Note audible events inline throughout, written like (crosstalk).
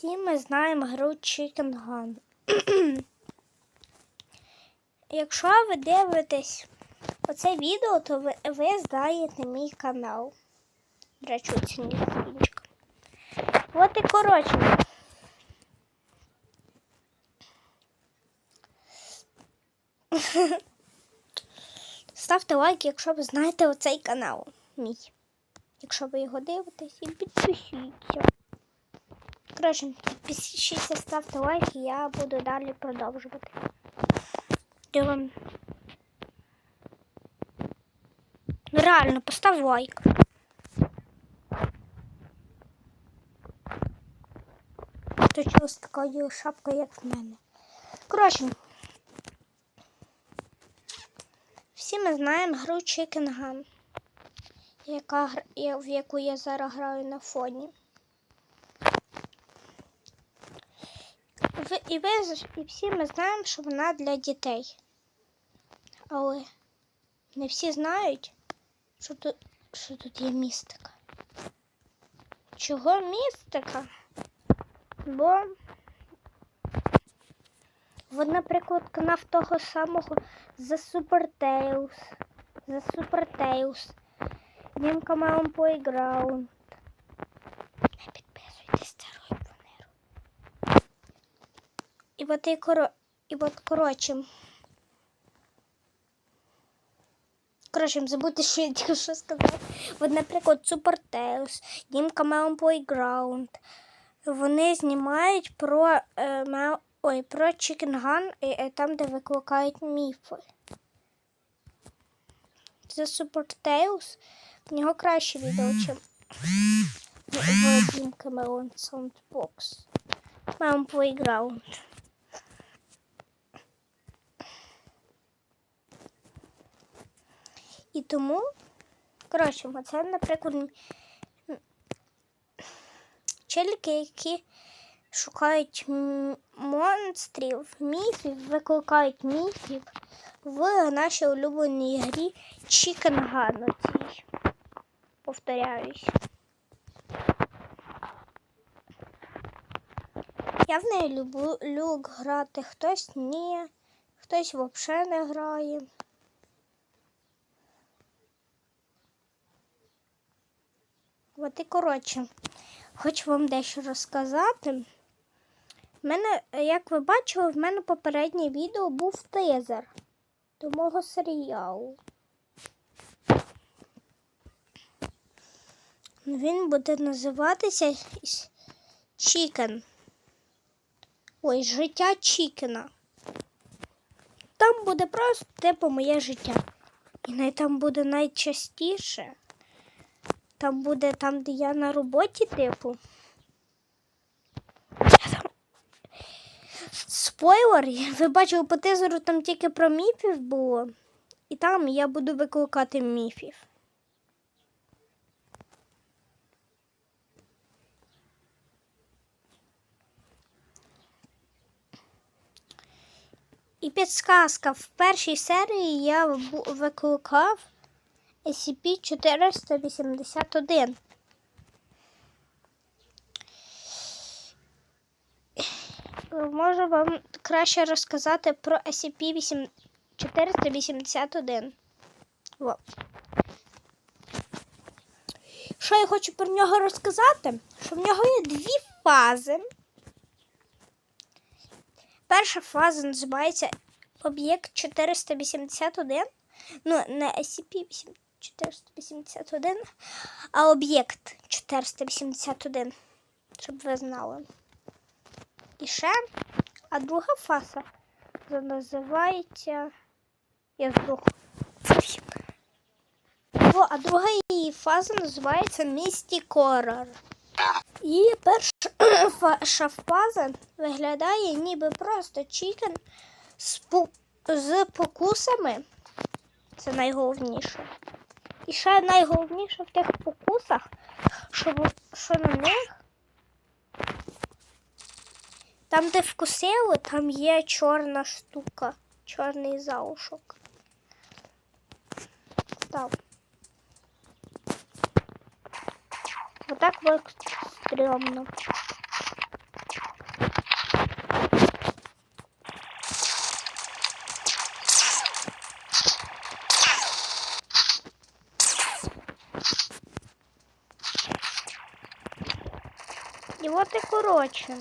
Всі ми знаємо гру Chicken Gun. (clears throat) Якщо ви дивитесь оце відео, то ви, ви знаєте мій канал. До речі. От і коротше. (laughs) Ставте лайк, якщо ви знаєте оцей канал мій. Якщо ви його дивитесь, і підпишіться. Коротше, підпишіться, ставте лайк, і я буду далі продовжувати. Я. Ну реально, постав лайк. Точно з такою шапкою, як в мене. Коротше, всі ми знаємо гру Chicken Gun, яка, в яку я зараз граю на фоні. І, ви, і всі ми знаємо, що вона для дітей. Але не всі знають, що тут, що тут є містика. Чого містика? Бо от, наприклад, канав того самого Tales. The Super Tales. Німка Маум Playground. Не підписуйтесь, це рой планеру. І от і коро... І от коротше. Коротше, забудьте, що я тільки що сказав. От, наприклад, Super Tales, Маум Playground. Вони знімають про, е, ма... Ой, про Chicken Gun, і, е, там, де викликають міфи. Це Super Tales. В нього краще відео, (clears throat) чим в Дімка Melon Soundbox. Мам Playground. І тому, коротше, це, наприклад, челіки, які шукають монстрів, міфів, викликають міфів в нашій улюбленій грі Chicken Gun. Повторяюсь. Я в неї люблю грати, хтось ні, хтось взагалі не грає. От і коротше, хочу вам дещо розказати. В мене, як ви бачили, в мене попереднє відео був тизер до мого серіалу. Він буде називатися Чікен. Ой, життя Чікена. Там буде просто типу моє життя. І там буде найчастіше. Там буде там, де я на роботі, типу. Спойлер, ви бачили по тизеру, там тільки про міфів було. І там я буду викликати міфів. І підсказка. В першій серії я викликав SCP-481. Можу вам краще розказати про SCP-481. Що я хочу про нього розказати? Що в нього є дві фази. Перша фаза називається об'єкт 481. Ну, не SCP-481, а об'єкт 481, щоб ви знали. І ще, а друга фаза називається. Я здох. О, а друга її фаза називається Місті Корор. І перша (clears throat) фаза виглядає ніби просто чікен з, з покусами. Це найголовніше. І ще найголовніше в тих покусах, що, в- що на них. Там, де вкусили, там є чорна штука, чорний залишок. Став. Отак от стрьомно. І от і коротше.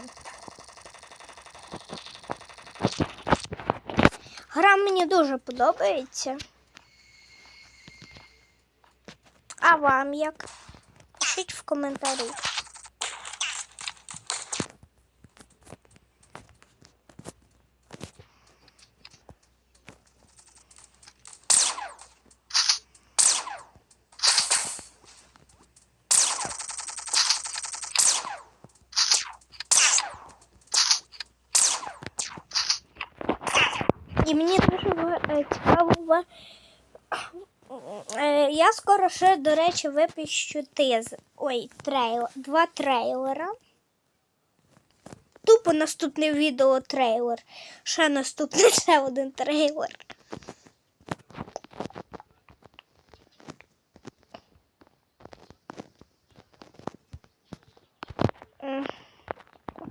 Гра мені дуже подобається. А вам як? Пишіть в коментарі. І мені дуже е, цікаво. Е, Я скоро ще, до речі, випущу тиз. Ой, трейл, два трейлера. Тупо наступне відео трейлер. Ще наступний (laughs) ще один трейлер.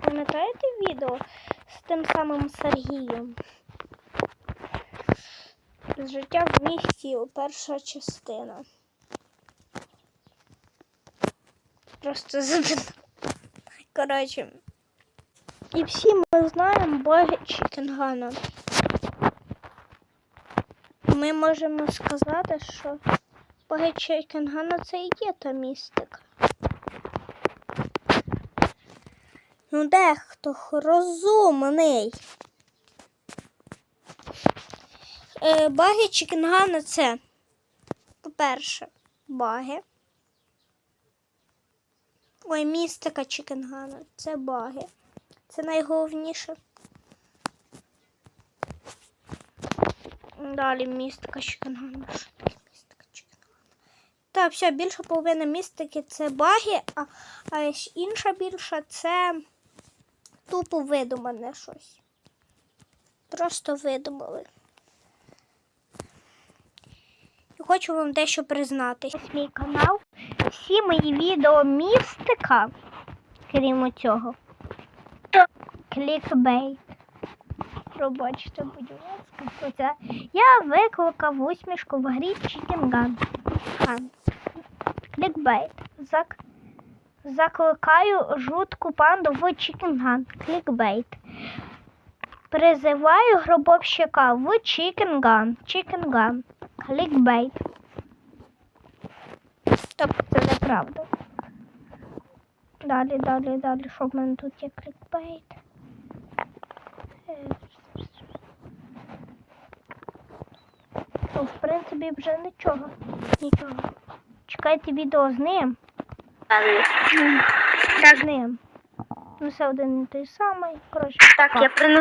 Пам'ятаєте відео з тим самим Сергієм? Життя в місті перша частина. Просто запитав. Коротше. І всі ми знаємо боги Чікенгана. Ми можемо сказати, що боги Чікенгана це і є та містика. Ну, дехто розумний. Е, баги Чікенгана це, по-перше, баги. Ой, містика Чікенгана. Це баги. Це найголовніше. Далі містика містика Чікенгана? Так, все, більша половина містики це баги, а, а інша більша це тупо видумане щось. Просто видумали. І хочу вам дещо признатись. Мій канал. Всі мої відео містика, крім цього. Клікбейт. Пробачте, будь ласка. Я викликав усмішку в грі Chicken. Gun. Клікбейт. Зак... Закликаю жутку панду в Chicken Gun. Клікбейт. Призиваю гробовщика в Chicken Gun. Chicken Gun. Клікбейт. Тобто це неправда. Далі, далі, далі. Що в мене тут є клікбейт? Ну, в принципі, вже нічого. Нічого. Чекайте відео з ним. З ним. Ну, все один і той самий. Коротше. Так, я принесу